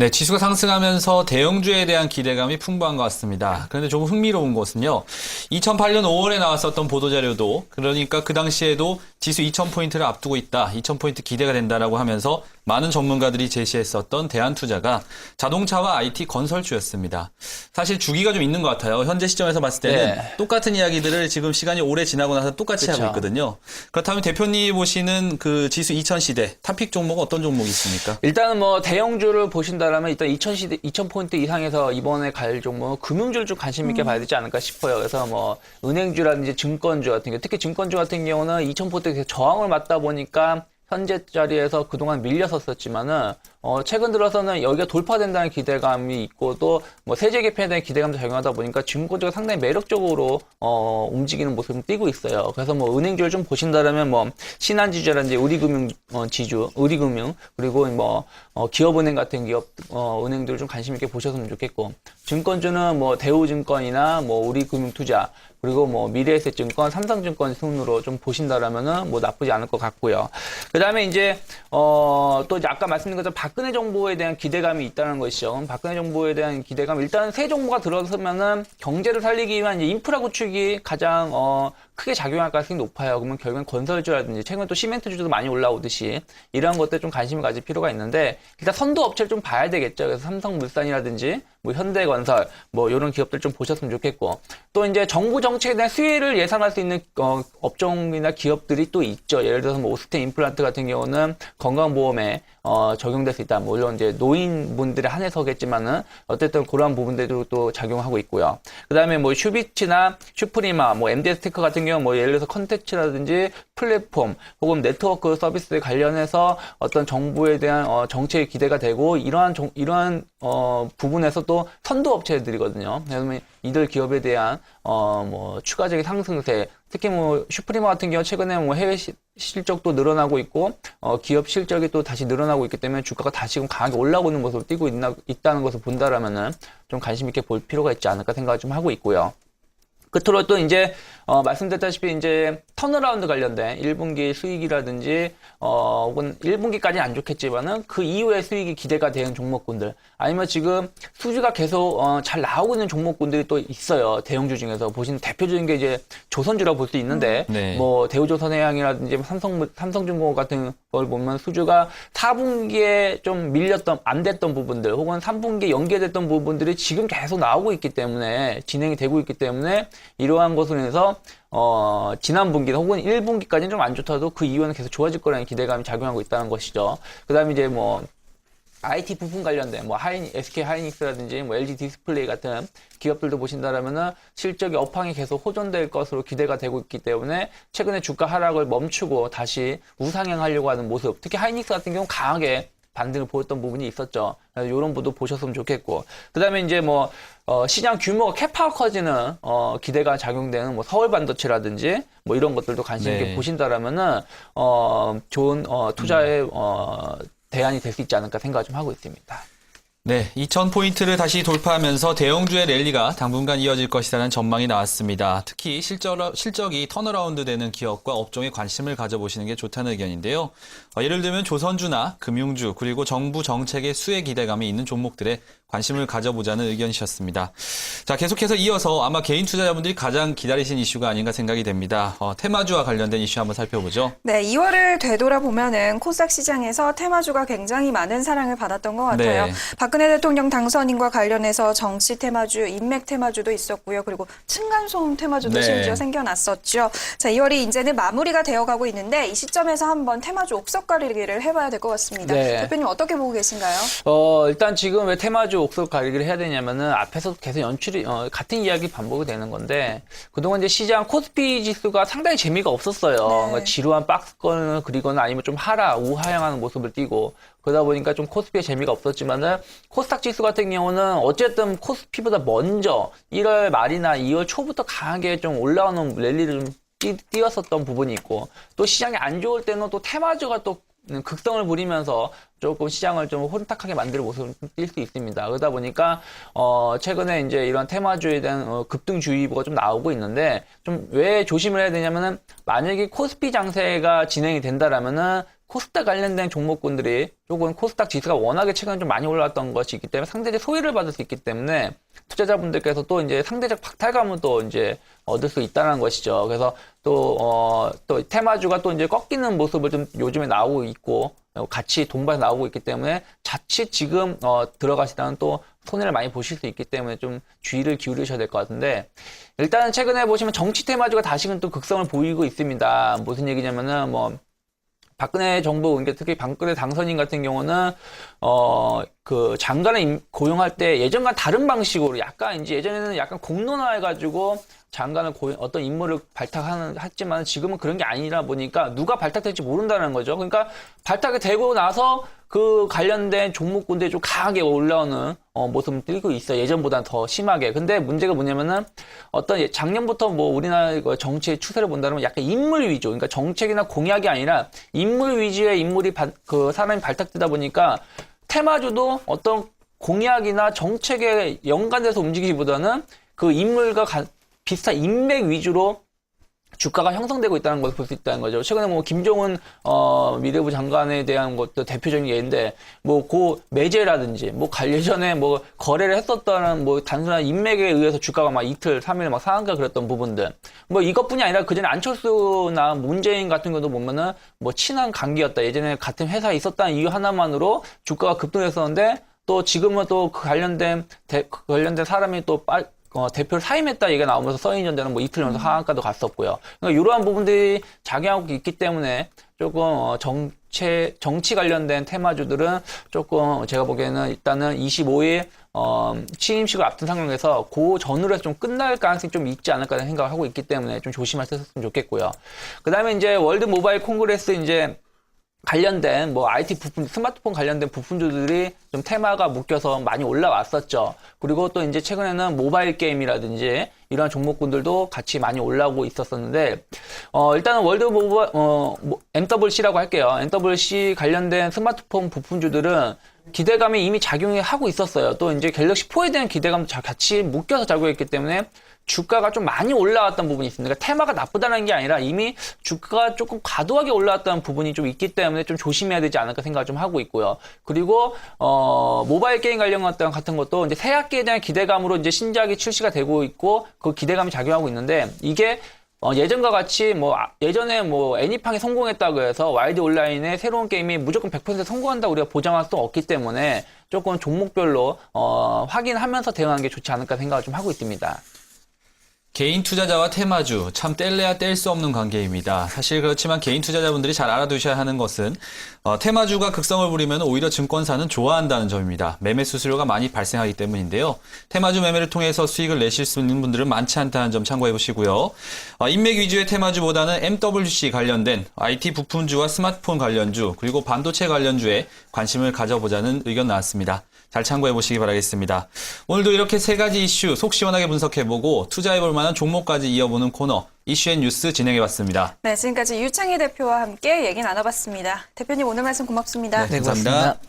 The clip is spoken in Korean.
네, 지수가 상승하면서 대형주에 대한 기대감이 풍부한 것 같습니다. 그런데 조금 흥미로운 것은요. 2008년 5월에 나왔었던 보도자료도 그러니까 그 당시에도 지수 2000포인트를 앞두고 있다. 2000포인트 기대가 된다라고 하면서 많은 전문가들이 제시했었던 대한투자가 자동차와 IT 건설주였습니다. 사실 주기가 좀 있는 것 같아요. 현재 시점에서 봤을 때는 네. 똑같은 이야기들을 지금 시간이 오래 지나고 나서 똑같이 그쵸. 하고 있거든요. 그렇다면 대표님 보시는 그 지수 2000 시대 탑픽 종목은 어떤 종목이 있습니까? 일단은 뭐 대형주를 보신다라면 일단 2000 시대 2000 포인트 이상에서 이번에 갈 종목은 금융주를 좀 관심 있게 봐야 되지 않을까 싶어요. 그래서 뭐 은행주라든지 증권주 같은 경우 특히 증권주 같은 경우는 2000 포인트 저항을 맞다 보니까 현재 자리에서 그동안 밀렸었었지만은 어 최근 들어서는 여기가 돌파된다는 기대감이 있고 또 뭐 세제 개편에 대한 기대감도 적용하다 보니까 증권주가 상당히 매력적으로 어 움직이는 모습을 띠고 있어요. 그래서 뭐 은행주를 좀 보신다라면 뭐 신한지주라든지 우리금융 어, 지주, 우리금융 그리고 뭐 어, 기업은행 같은 기업 어, 은행들을 좀 관심 있게 보셨으면 좋겠고 증권주는 뭐 대우증권이나 뭐 우리금융투자 그리고 뭐 미래에셋증권, 삼성증권 순으로 좀 보신다라면은 뭐 나쁘지 않을 것 같고요. 그다음에 이제 어또 이제 아까 말씀드린 것처럼 박근혜 정부에 대한 기대감이 있다는 것이죠. 박근혜 정부에 대한 기대감 일단 새 정부가 들어서면은 경제를 살리기 위한 인프라 구축이 가장 어 크게 작용할 가능성이 높아요. 그러면 결국엔 건설주라든지 최근 또 시멘트주도 많이 올라오듯이 이러한 것들 좀 관심을 가질 필요가 있는데 일단 선도 업체를 좀 봐야 되겠죠. 그래서 삼성물산이라든지 뭐 현대건설 뭐 이런 기업들 좀 보셨으면 좋겠고 또 이제 정부 정책에 대한 수혜를 예상할 수 있는 어, 업종이나 기업들이 또 있죠. 예를 들어서 뭐 오스템 임플란트 같은 경우는 건강보험에 어, 적용될 수 있다. 물론 이제 노인분들에 한해서겠지만은 어쨌든 그러한 부분들도 또 작용하고 있고요. 그다음에 뭐 슈비치나 슈프리마, 뭐 MDS 테크 같은 경우 뭐 예를 들어서 컨텐츠라든지 플랫폼 혹은 네트워크 서비스에 관련해서 어떤 정부에 대한 어, 정책이 기대가 되고 이러한 정- 이러한 어, 부분에서 또 선도 업체들이거든요. 그러면 이들 기업에 대한 어, 뭐 추가적인 상승세, 특히 뭐 슈프리마 같은 경우 최근에 뭐 해외 시- 실적도 늘어나고 있고 어, 기업 실적이 또 다시 늘어나고 있기 때문에 주가가 다시금 강하게 있는 모습을 띄고 있나, 있다는 것을 본다라면은 좀 관심 있게 볼 필요가 있지 않을까 생각을 좀 하고 있고요. 끝으로 또 이제 어, 말씀드렸다시피 이제 턴어라운드 관련된 1분기 수익이라든지 어, 혹은 1분기까지는 안 좋겠지만은 그 이후에 수익이 기대가 되는 종목군들 아니면 지금 수주가 계속 어, 잘 나오고 있는 종목군들이 또 있어요 대형주 중에서 보시는 대표적인 게 이제 조선주라고 볼 수 있는데 네. 뭐 대우조선해양이라든지 삼성 삼성중공업 같은 걸 보면 수주가 4분기에 좀 밀렸던 안 됐던 부분들 혹은 3분기에 연계됐던 부분들이 지금 계속 나오고 있기 때문에 진행이 되고 있기 때문에 이러한 것으로 인해서 어 지난 분기 혹은 1분기까지는 좀 안 좋더라도 그 이후에는 계속 좋아질 거라는 기대감이 작용하고 있다는 것이죠. 그 다음에 이제 뭐 IT 부품 관련된 뭐 하이 SK 하이닉스라든지 뭐 LG 디스플레이 같은 기업들도 보신다라면은 실적이 업황이 계속 호전될 것으로 기대가 되고 있기 때문에 최근에 주가 하락을 멈추고 다시 우상향하려고 하는 모습. 특히 하이닉스 같은 경우 는 강하게 반등을 보였던 부분이 있었죠. 이런 부도 보셨으면 좋겠고. 그 다음에 이제 뭐 어, 시장 규모가 캐파가 커지는 어, 기대가 작용되는 뭐 서울 반도체라든지 뭐 이런 것들도 관심 있게 네. 보신다라면은 어, 좋은 어, 투자의 어, 대안이 될 수 있지 않을까 생각을 좀 하고 있습니다. 네, 2000포인트를 다시 돌파하면서 대형주의 랠리가 당분간 이어질 것이라는 전망이 나왔습니다. 특히 실적, 실적이 턴어라운드 되는 기업과 업종에 관심을 가져보시는 게 좋다는 의견인데요. 어, 예를 들면 조선주나 금융주, 그리고 정부 정책의 수혜 기대감이 있는 종목들에 관심을 가져보자는 의견이셨습니다. 자, 계속해서 이어서 아마 개인 투자자분들이 가장 기다리신 이슈가 아닌가 생각이 됩니다. 어, 테마주와 관련된 이슈 한번 살펴보죠. 네, 2월을 되돌아보면은 코스닥 시장에서 테마주가 굉장히 많은 사랑을 받았던 것 같아요. 네. 박근혜 대통령 당선인과 관련해서 정치 테마주, 인맥 테마주도 있었고요. 그리고 층간소음 테마주도 네. 심지어 생겨났었죠. 자, 2월이 이제는 마무리가 되어가고 있는데 이 시점에서 한번 테마주 옥석가리기를 해봐야 될 것 같습니다. 네. 대표님 어떻게 보고 계신가요? 어, 일단 지금 왜 테마주 옥석 가리기를 해야 되냐면은 앞에서 계속 연출이, 어, 같은 이야기 반복이 되는 건데 그동안 이제 시장 코스피 지수가 상당히 재미가 없었어요. 그러니까 지루한 박스권을 그리거나 아니면 좀 하라, 우하향하는 모습을 띠고 그러다 보니까 좀 코스피에 재미가 없었지만은 코스닥 지수 같은 경우는 어쨌든 코스피보다 먼저 1월 말이나 2월 초부터 강하게 좀 올라오는 랠리를 좀 띄- 띄웠었던 부분이 있고 또 시장이 안 좋을 때는 또 테마주가 또 극성을 부리면서 조금 시장을 좀 혼탁하게 만드는 모습을 띌 수 있습니다. 그러다 보니까 어 최근에 이제 이런 테마주에 대한 어, 급등주의보가 좀 나오고 있는데 좀 왜 조심을 해야 되냐면은 만약에 코스피 장세가 진행이 된다라면은 코스닥 관련된 종목군들이 조금 코스닥 지수가 워낙에 최근에 좀 많이 올라왔던 것이 있기 때문에 상대적 소외를 받을 수 있기 때문에 투자자분들께서 또 이제 상대적 박탈감을 또 이제 얻을 수 있다는 것이죠. 그래서 또, 어, 또 테마주가 또 이제 꺾이는 모습을 좀 요즘에 나오고 있고 같이 동반 나오고 있기 때문에 자칫 지금 어, 들어가시다는 또 손해를 많이 보실 수 있기 때문에 좀 주의를 기울이셔야 될 것 같은데 일단은 최근에 보시면 정치 테마주가 다시금 또 극성을 보이고 있습니다. 무슨 얘기냐면은 뭐 박근혜 정부, 그러니까 특히 박근혜 당선인 같은 경우는, 어, 그 장관을 임- 고용할 때 예전과 다른 방식으로 약간 이제 예전에는 약간 공론화해가지고 장관을 고용, 어떤 인물을 발탁하는, 했지만 지금은 그런 게 아니라 보니까 누가 발탁될지 모른다는 거죠. 그러니까 발탁이 되고 나서 그 관련된 종목군들이 좀 강하게 올라오는 어, 모습을 띄고 있어요. 예전보다는 더 심하게. 근데 문제가 뭐냐면은 어떤 예- 작년부터 뭐 우리나라 정치의 추세를 본다면 약간 인물 위주, 그러니까 정책이나 공약이 아니라 인물 위주의 인물이 바- 그 사람이 발탁되다 보니까 테마주도 어떤 공약이나 정책에 연관돼서 움직이기보다는 그 인물과 가- 비슷한 인맥 위주로 주가가 형성되고 있다는 것을 볼 수 있다는 거죠. 최근에 뭐 김종은 어, 미래부 장관에 대한 것도 대표적인 예인데 뭐 고 매제라든지 뭐 갈- 예전에 뭐 거래를 했었다는 뭐 단순한 인맥에 의해서 주가가 막 이틀, 삼일 막 상한가 그랬던 부분들. 뭐 이것뿐이 아니라 그전에 안철수나 문재인 같은 경우도 보면은 뭐 친한 관계였다. 예전에 같은 회사에 있었다는 이유 하나만으로 주가가 급등했었는데 또 지금은 또 그 관련된 대- 그 관련된 사람이 또 빠, 어, 대표를 사임했다 얘기가 나오면서 써인전자는 뭐 이틀 연속 하한가도 갔었고요. 그러니까 이러한 부분들이 작용하고 있기 때문에 조금 어, 정체 정치 관련된 테마주들은 조금 제가 보기에는 일단은 25일 어, 취임식을 앞둔 상황에서 그 전후로 해서 좀 끝날 가능성이 좀 있지 않을까 생각을 하고 있기 때문에 좀 조심하셨으면 좋겠고요. 그 다음에 이제 월드 모바일 콩그레스 이제 관련된 뭐 IT 부품, 스마트폰 관련된 부품들이 좀 테마가 묶여서 많이 올라왔었죠. 그리고 또 이제 최근에는 모바일 게임이라든지 이런 종목군들도 같이 많이 올라오고 있었었는데, 어, 일단은 월드 모바, 어, 뭐, MWC라고 할게요. MWC 관련된 스마트폰 부품주들은 기대감이 이미 작용을 하고 있었어요. 또 이제 갤럭시 4에 대한 기대감도 자- 같이 묶여서 작용했기 때문에 주가가 좀 많이 올라왔던 부분이 있습니다. 그러니까 테마가 나쁘다는 게 아니라 이미 주가가 조금 과도하게 올라왔다는 부분이 좀 있기 때문에 좀 조심해야 되지 않을까 생각을 좀 하고 있고요. 그리고 어 모바일 게임 관련 같은 것도 이제 새 학기에 대한 기대감으로 이제 신작이 출시가 되고 있고 그 기대감이 작용하고 있는데 이게 어, 예전과 같이 뭐 아, 예전에 뭐 애니팡이 성공했다고 해서 와이드 온라인의 새로운 게임이 무조건 100% 성공한다고 우리가 보장할 수 없기 때문에 조금 종목별로 어, 확인하면서 대응하는 게 좋지 않을까 생각을 좀 하고 있습니다. 개인 투자자와 테마주 참 뗄래야 뗄 수 없는 관계입니다. 사실 그렇지만 개인 투자자분들이 잘 알아두셔야 하는 것은 어, 테마주가 극성을 부리면 오히려 증권사는 좋아한다는 점입니다. 매매 수수료가 많이 발생하기 때문인데요. 테마주 매매를 통해서 수익을 내실 수 있는 분들은 많지 않다는 점 참고해 보시고요. 어, 인맥 위주의 테마주보다는 MWC 관련된 IT 부품주와 스마트폰 관련주 그리고 반도체 관련주에 관심을 가져보자는 의견 나왔습니다. 잘 참고해 보시기 바라겠습니다. 오늘도 이렇게 세 가지 이슈 속 시원하게 분석해 보고 투자해 볼 만한 종목까지 이어보는 코너 이슈앤 뉴스 진행해 봤습니다. 네, 지금까지 유창희 대표와 함께 얘기 나눠봤습니다. 대표님 오늘 말씀 고맙습니다. 네, 감사합니다.